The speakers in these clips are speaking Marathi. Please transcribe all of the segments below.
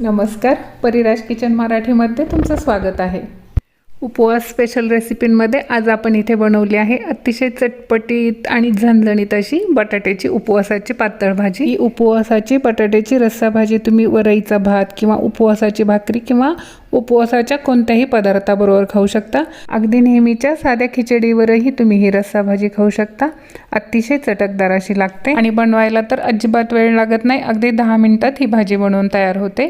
नमस्कार. परिराज किचन मराठीमध्ये तुमचं स्वागत आहे. उपवास स्पेशल रेसिपींमध्ये आज आपण इथे बनवली आहे अतिशय चटपटीत आणि झणझणीत अशी बटाट्याची उपवासाची पातळ भाजी ही उपवासाची बटाट्याची रस्सा भाजी तुम्ही वरईचा भात किंवा उपवासाची भाकरी किंवा उपवासाच्या कोणत्याही पदार्थाबरोबर खाऊ शकता. अगदी नेहमीच्या साध्या खिचडीवरही तुम्ही ही रस्सा भाजी खाऊ शकता. अतिशय चटकदार अशी लागते. आणि बनवायला तर अजिबात वेळ लागत नाही. अगदी दहा मिनिटात ही भाजी बनवून तयार होते.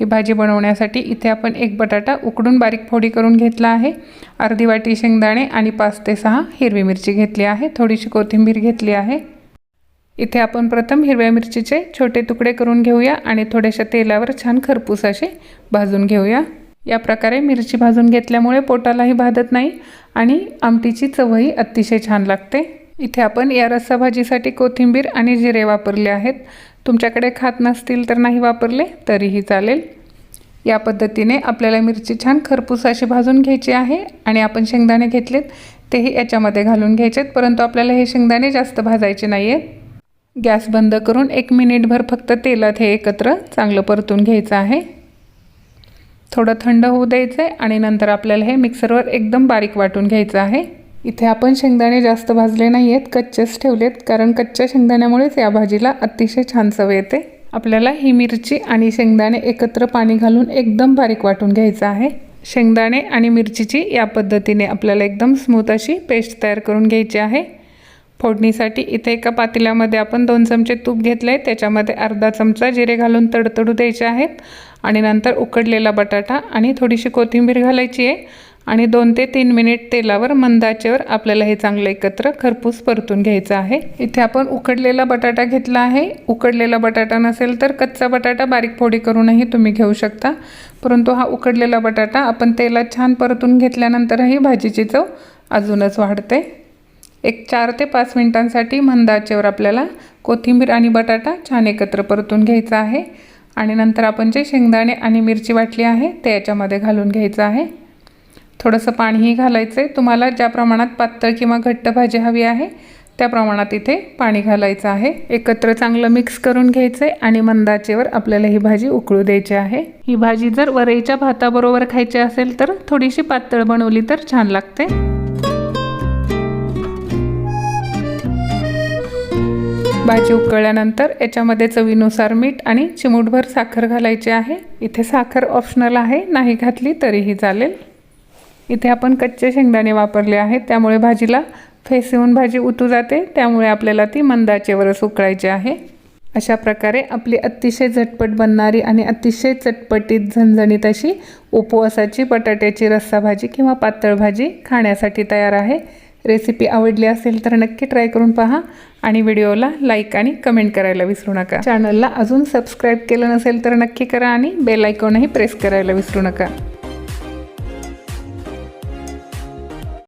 ही भाजी बनवण्यासाठी इथे आपण एक बटाटा उकडून बारीक फोडी करून घेतला आहे. अर्धी वाटी शेंगदाणे आणि पाच ते सहा हिरवी मिरची घेतली आहे. थोडीशी कोथिंबीर घेतली आहे. इथे आपण प्रथम हिरव्या मिरचीचे छोटे तुकडे करून घेऊया आणि थोड्याशा तेलावर छान खरपूस असे भाजून घेऊया. या प्रकारे मिरची भाजून घेतल्यामुळे पोटालाही भाजत नाही आणि आमटीची चवही अतिशय छान लागते. इथे आपण या रस्सा भाजीसाठी कोथिंबीर आणि जिरे वापरले आहेत. तुमच्याकडे खात नसतील तर नाही वापरले तरीही चालेल. या पद्धतीने आपल्याला मिरची छान खरपूस अशी भाजून घ्यायची आहे आणि आपण शेंगदाणे घेतलेत तेही याच्यामध्ये घालून घ्यायचेत परंतु आपल्याला हे शेंगदाणे जास्त भाजायचे नाही आहेत गॅस बंद करून एक मिनिटभर फक्त तेलात हे एकत्र चांगलं परतून घ्यायचं आहे. थोडं थंड होऊ द्यायचं आहे आणि नंतर आपल्याला हे मिक्सरवर एकदम बारीक वाटून घ्यायचं आहे. इथे आपण शेंगदाणे जास्त भाजले नाही आहेत कच्चेच ठेवलेत कारण कच्च्या शेंगदाण्यामुळेच या भाजीला अतिशय छान चव येते. आपल्याला ही मिरची आणि शेंगदाणे एकत्र पाणी घालून एकदम बारीक वाटून घ्यायचं आहे. शेंगदाणे आणि मिरचीची या पद्धतीने आपल्याला एकदम स्मूथ अशी पेस्ट तयार करून घ्यायची आहे. फोडणीसाठी इथे एका पातेल्यामध्ये आपण दोन चमचे तूप घेतले आहे त्याच्यामध्ये अर्धा चमचा जिरे घालून तडतडू द्यायचे आहेत आणि नंतर उकडलेला बटाटा आणि थोडीशी कोथिंबीर घालायची आहे. आणि दोन ते तीन मिनिट तेलावर मंदाचेवर आपल्याला हे चांगलं एकत्र खरपूस परतून घ्यायचं आहे. इथे आपण उकडलेला बटाटा घेतला आहे. उकडलेला बटाटा नसेल तर कच्चा बटाटा बारीक फोडी करूनही तुम्ही घेऊ शकता. परंतु हा उकडलेला बटाटा आपण तेलात छान परतून घेतल्यानंतरही भाजीची चव अजूनच वाढते. एक चार ते पाच मिनिटांसाठी मंदाचेवर आपल्याला कोथिंबीर आणि बटाटा छान एकत्र परतून घ्यायचा आहे. आणि नंतर आपण जे शेंगदाणे आणि मिरची वाटली आहे ते याच्यामध्ये घालून घ्यायचं आहे. थोडंसं पाणीही घालायचं आहे तुम्हाला ज्या प्रमाणात पातळ किंवा घट्ट भाजी हवी आहे त्या प्रमाणात इथे पाणी घालायचं आहे. एकत्र चांगलं मिक्स करून घ्यायचं आहे आणि मंदाचेवर आपल्याला ही भाजी उकळू द्यायची आहे. ही भाजी जर वरईच्या भाताबरोबर खायची असेल तर थोडीशी पातळ बनवली तर छान लागते. भाजी उकळल्यानंतर याच्यामध्ये चवीनुसार मीठ आणि चिमूटभर साखर घालायची आहे. इथे साखर ऑप्शनल आहे. नाही घातली तरीही चालेल. इथे आपण कच्चे शेंगदाणे वापरले आहेत. त्यामुळे भाजीला फेस येऊन भाजी उतू जाते. त्यामुळे आपल्याला ती मंदाचेवरच उकळायची आहे. अशा प्रकारे आपली अतिशय झटपट बनणारी आणि अतिशय चटपटीत झणझणीत अशी उपवासाची बटाट्याची रस्सा भाजी किंवा पातळ भाजी खाण्यासाठी तयार आहे. रेसिपी आवडली असेल तर नक्की ट्राय करून पहा आणि व्हिडिओला लाईक आणि कमेंट करायला विसरू नका. चॅनलला अजून सबस्क्राईब केलं नसेल तर नक्की करा आणि बेल आयकॉनही प्रेस करायला विसरू नका.